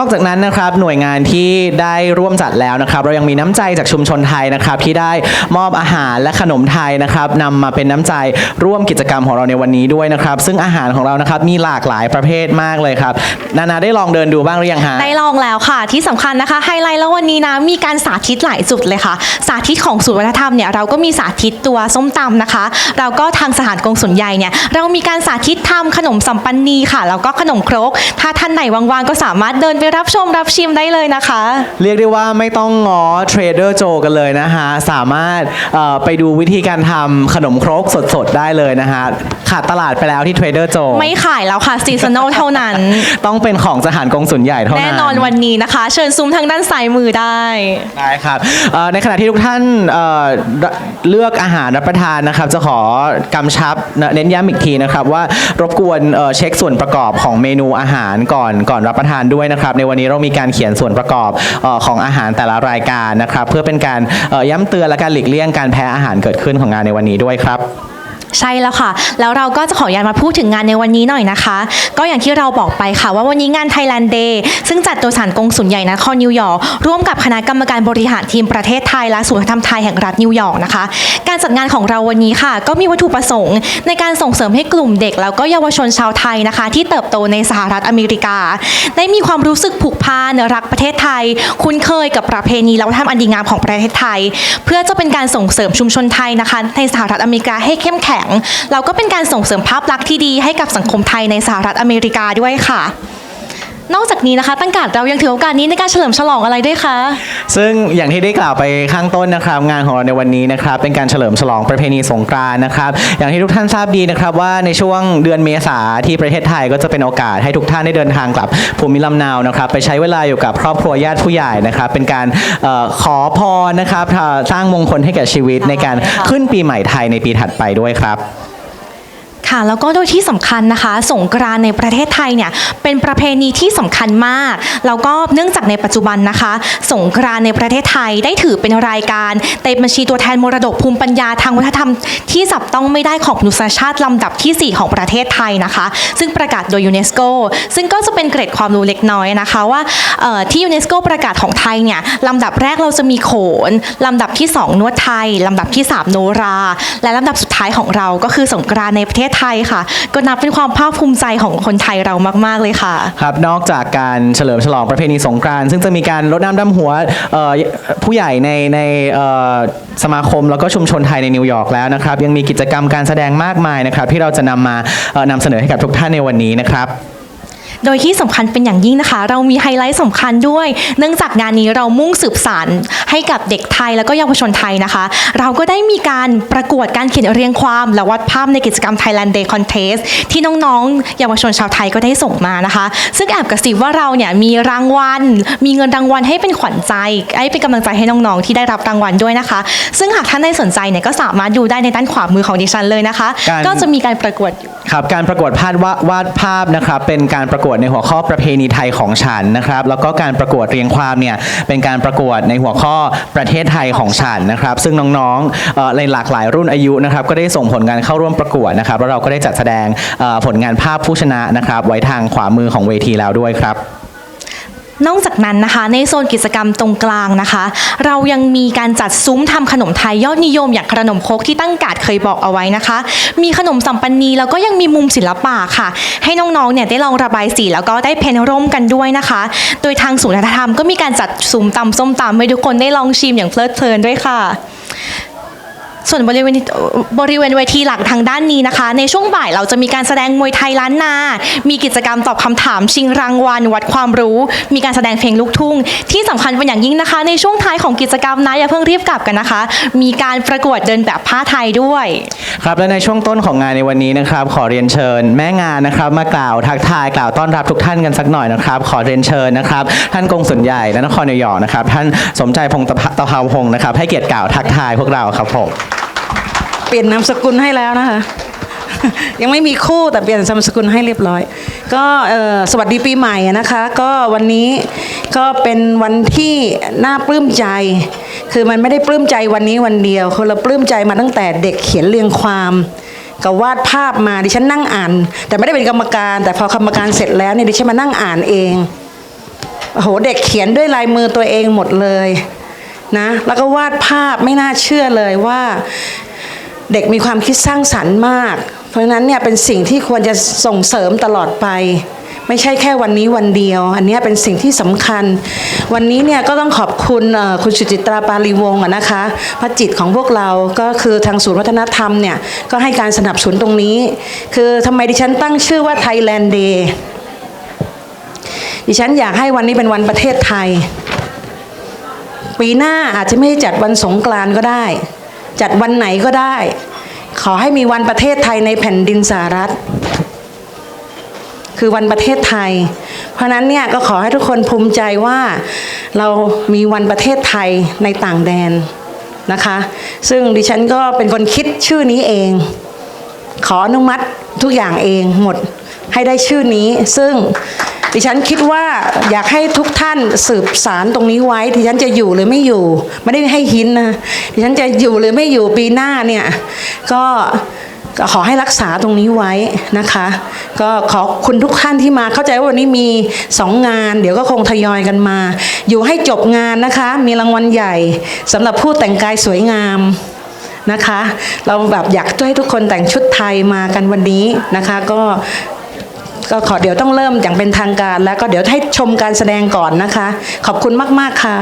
นอกจากนั้นนะครับหน่วยงานที่ได้ร่วมจัดแล้วนะครับ เรายังมีน้ำใจจากชุมชนไทยนะครับ ที่ได้มอบอาหารและขนมไทยนะครับนำมาเป็นน้ำใจร่วมกิจกรรมของเราในวันนี้ด้วยนะครับ ซึ่งอาหารของเรานะครับมีหลากหลายประเภทมากเลยครับ นานาได้ลองเดินดูบ้างหรือยังฮะได้ลองแล้วค่ะ ที่สำคัญนะคะไฮไลท์แล้ววันนี้นะมีการสาธิตหลายจุดเลยค่ะ สาธิตของศูนย์วัฒนธรรมเนี่ยเราก็มีสาธิตตัวส้มตำนะคะ เราก็ทางสถานกงสุลใหญ่เนี่ยเรามีการสาธิตทำขนมสัมปันนีค่ะแล้วก็ขนมครก ถ้าท่านไหนว่างๆก็สามารถเดินไปรับชมรับชิมได้เลยนะคะ เรียกได้ว่าไม่ต้องง้อเทรดเดอร์โจกันเลยนะฮะ สามารถเอ่อไปดูวิธีการทำขนมครกสดๆ ได้เลยนะฮะ ขาดตลาดไปแล้วที่เทรดเดอร์โจไม่ขายแล้วค่ะซีซันอลเท่านั้น ต้องเป็นของสถานกงสุลใหญ่เท่านั้น แน่นอนวันนี้นะคะ เชิญซูมทางด้านซ้ายมือได้ ได้ครับเอ่อในขณะที่ทุกท่านเอ่อเลือกอาหารรับประทานนะครับ จะขอกำชับเน้นย้ำอีกทีนะครับว่ารบกวนเอ่อเช็คส่วนประกอบของเมนูอาหารก่อนก่อนรับประทานด้วยนะครับในวันนี้เรามีการเขียนส่วนประกอบออของอาหารแต่ละรายการนะครับ เพื่อเป็นการย้ำเตือนและการหลีกเลี่ยงการแพ้อาหารเกิดขึ้นของงานในวันนี้ด้วยครับ ใช่แล้วค่ะ แล้วเราก็จะขออนุญาตมาพูดถึงงานในวันนี้หน่อยนะคะ ก็อย่างที่เราบอกไปค่ะ ว่าวันนี้งาน Thailand Day ซึ่งจัดโดยสารกงสุลใหญ่นครนิวยอร์กร่วมกับคณะกรรมการบริหารทีมประเทศไทยและศูนย์วัฒนธรรมไทยแห่งรัฐนิวยอร์กนะคะ การจัดงานของเราวันนี้ค่ะ ก็มีวัตถุประสงค์ ในการส่งเสริมให้กลุ่มเด็ก แล้วก็เยาวชนชาวไทยนะคะ ที่เติบโตในสหรัฐอเมริกา ได้มีความรู้สึกผูกพันรักประเทศไทย คุ้นเคยกับประเพณีและวัฒนธรรมอันดีงามของประเทศไทย เพื่อจะเป็นการส่งเสริมชุมชนไทยนะคะ ในสหรัฐอเมริกาให้เข้มแข็งเราก็เป็นการส่งเสริมภาพลักษณ์ที่ดีให้กับสังคมไทยในสหรัฐอเมริกาด้วยค่ะ นอกจากนี้นะคะ ตั้งการเรายังถือโอกาสนี้ในการเฉลิมฉลองอะไรด้วยคะซึ่งอย่างที่ได้กล่าวไปข้างต้นนะครับงานของเราในวันนี้นะครับเป็นการเฉลิมฉลองประเพณีสงกรานต์นะครับ อย่างที่ทุกท่านทราบดีนะครับว่าในช่วงเดือนเมษาที่ประเทศไทยก็จะเป็นโอกาสให้ทุกท่านได้เดินทางกลับภูมิลำเนานะครับ ไปใช้เวลาอยู่กับครอบครัวญาติผู้ใหญ่นะครับ เป็นการเอ่อขอพรนะครับสร้างมงคลให้แก่ชีวิตในการขึ้นปีใหม่ไทยในปีถัดไปด้วยครับ ค่ะแล้วก็โดยที่สำคัญนะคะ สงกรานในประเทศไทยเนี่ยเป็นประเพณีที่สำคัญมาก แล้วก็เนื่องจากในปัจจุบันนะคะ สงกรานในประเทศไทยได้ถือเป็นรายการในบัญชีตัวแทนมรดกภูมิปัญญาทางวัฒนธรรม ที่จับต้องไม่ได้ของมนุษยชาติลำดับทีสี่ 4 ของประเทศไทยนะคะ ซึ่งประกาศโดยยูเนสโกซึ่งก็จะเป็นเกร็ดความรู้เล็กน้อยนะคะว่าที่ยูเนสโกประกาศของไทยเนี่ยลำดับแรกเราจะมีโขนลำดับที่ 2 นวดไทยลำดับที่ 3 โนรา และลำดับสุดท้ายของเราก็คือสงกรานในประเทศไทยค่ะ ก็นับเป็นความภาคภูมิใจของคนไทยเรามาก ๆ เลยค่ะ ครับนอกจากการเฉลิมฉลองประเพณีสงกรานต์ซึ่งจะมีการรดน้ำดำหัวเอ่อผู้ใหญ่ในในเอ่อสมาคมแล้วก็ชุมชนไทยในนิวยอร์กแล้วนะครับ ยังมีกิจกรรมการแสดงมากมายนะครับ ที่เราจะนำมาเอ่อนำเสนอให้กับทุกท่านในวันนี้นะครับ โดยที่สำคัญเป็นอย่างยิ่งนะคะ เรามีไฮไลท์สำคัญด้วย เนื่องจากงานนี้เรามุ่งสืบสานให้กับเด็กไทยแล้วก็เยาวชนไทยนะคะ เราก็ได้มีการประกวดการเขียนเรียงความ และวาดภาพในกิจกรรม Thailand Day Contest ที่น้องๆ เยาวชนชาวไทยก็ได้ส่งมานะคะ ซึ่งแอบกระซิบว่าเราเนี่ยมีรางวัล มีเงินรางวัลให้เป็นขวัญใจให้เป็นกำลังใจให้น้องๆที่ได้รับรางวัลด้วยนะคะ ซึ่งหากท่านได้สนใจเนี่ยก็สามารถดูได้ในด้านขวามือของดิฉันเลยนะคะการก็จะมีการประกวดอยู่ ครับการประกวดภาพวาดวาดภาพนะครับเป็นการประกวดในหัวข้อประเพณีไทยของฉันนะครับ แล้วก็การประกวดเรียงความเนี่ยเป็นการประกวดในหัวข้อประเทศไทยของฉันนะครับ ซึ่งน้องๆเอ่อในหลากหลายรุ่นอายุนะครับก็ได้ส่งผลงานเข้าร่วมประกวดนะครับแล้วเราก็ได้จัดแสดงเอ่อผลงานภาพผู้ชนะนะครับ ไว้ทางขวามือของเวทีแล้วด้วยครับ นอกจากนั้นนะคะในโซนกิจกรรมตรงกลางนะคะ เรายังมีการจัดซุ้มทำขนมไทยยอดนิยม อย่างขนมครกที่ตั้งกาดเคยบอกเอาไว้นะคะ มีขนมสัมปันนีแล้วก็ยังมีมุมศิลปะค่ะ ให้น้องๆเนี่ยได้ลองระบายสีแล้วก็ได้เพ้นร่มกันด้วยนะคะ โดยทางศูนย์ธรรมก็มีการจัดซุ้มตำส้มตำให้ทุกคนได้ลองชิมอย่างเพลิดเพลินด้วยค่ะ ส่วนบริเวณบริเวณเวทีหลักทางด้านนี้นะคะ ในช่วงบ่ายเราจะมีการแสดงมวยไทยล้านนา มีกิจกรรมตอบคำถามชิงรางวัล วัดความรู้ มีการแสดงเพลงลูกทุ่ง ที่สำคัญเป็นอย่างยิ่งนะคะ ในช่วงท้ายของกิจกรรมนะอย่าเพิ่งรีบกลับกันนะคะ มีการประกวดเดินแบบผ้าไทยด้วย ครับและในช่วงต้นของงานในวันนี้นะครับ ขอเรียนเชิญ แม่งานนะครับมากล่าวทักทายกล่าวต้อนรับทุกท่านกันสักหน่อยนะครับ ขอเรียนเชิญนะครับ ท่านกงสุลใหญ่และนครนิวยอร์กนะครับท่านสมใจพงศ์ตะพะตะเภาพงศ์นะครับให้เกียรติกล่าวทักทายพวกเราครับผม เปลี่ยนนามสกุลให้แล้วนะคะ ยังไม่มีคู่แต่เปลี่ยนนามสกุลให้เรียบร้อย ก็สวัสดีปีใหม่นะคะ ก็วันนี้ก็เป็นวันที่น่าปลื้มใจ คือมันไม่ได้ปลื้มใจวันนี้วันเดียวคือเราปลื้มใจมาตั้งแต่เด็กเขียนเรียงความกับวาดภาพมาดิฉันนั่งอ่าน แต่ไม่ได้เป็นกรรมการ แต่พอกรรมการเสร็จแล้วเนี่ยดิฉันมานั่งอ่านเองโอ้โหเด็กเขียนด้วยลายมือตัวเองหมดเลยนะแล้วก็วาดภาพไม่น่าเชื่อเลยว่า เด็กมีความคิดสร้างสรรค์มาก เพราะฉะนั้นเนี่ยเป็นสิ่งที่ควรจะส่งเสริมตลอดไป ไม่ใช่แค่วันนี้วันเดียว อันนี้เป็นสิ่งที่สำคัญ วันนี้เนี่ยก็ต้องขอบคุณคุณสุจิตราปาลีวงศ์นะคะ พระจิตของพวกเราก็คือทางศูนย์วัฒนธรรมเนี่ยก็ให้การสนับสนุนตรงนี้ คือทำไมดิฉันตั้งชื่อว่า Thailand Day ดิฉันอยากให้วันนี้เป็นวันประเทศไทย ปีหน้าอาจจะไม่จัดวันสงกรานต์ก็ได้ จัดวันไหนก็ได้ ขอให้มีวันประเทศไทยในแผ่นดินสหรัฐ คือวันประเทศไทย เพราะนั้นเนี่ยก็ขอให้ทุกคนภูมิใจว่าเรามีวันประเทศไทยในต่างแดนนะคะ ซึ่งดิฉันก็เป็นคนคิดชื่อนี้เอง ขออนุมัติทุกอย่างเองหมดให้ได้ชื่อนี้ซึ่ง ดิฉันคิดว่าอยากให้ทุกท่านสืบสารตรงนี้ไว้ ดิฉันจะอยู่หรือไม่อยู่ ไม่ได้ให้หินนะ ดิฉันจะอยู่หรือไม่อยู่ปีหน้าเนี่ย ก็ขอให้รักษาตรงนี้ไว้นะคะ ก็ขอคุณทุกท่านที่มาเข้าใจว่าวันนี้มีสองงาน เดี๋ยวก็คงทยอยกันมา อยู่ให้จบงานนะคะ มีรางวัลใหญ่สำหรับผู้แต่งกายสวยงามนะคะ เราแบบอยากให้ทุกคนแต่งชุดไทยมากันวันนี้นะคะ ก็ ก็ขอเดี๋ยวต้องเริ่มอย่างเป็นทางการ แล้วก็เดี๋ยวให้ชมการแสดงก่อนนะคะ ขอบคุณมาก ๆ ค่ะ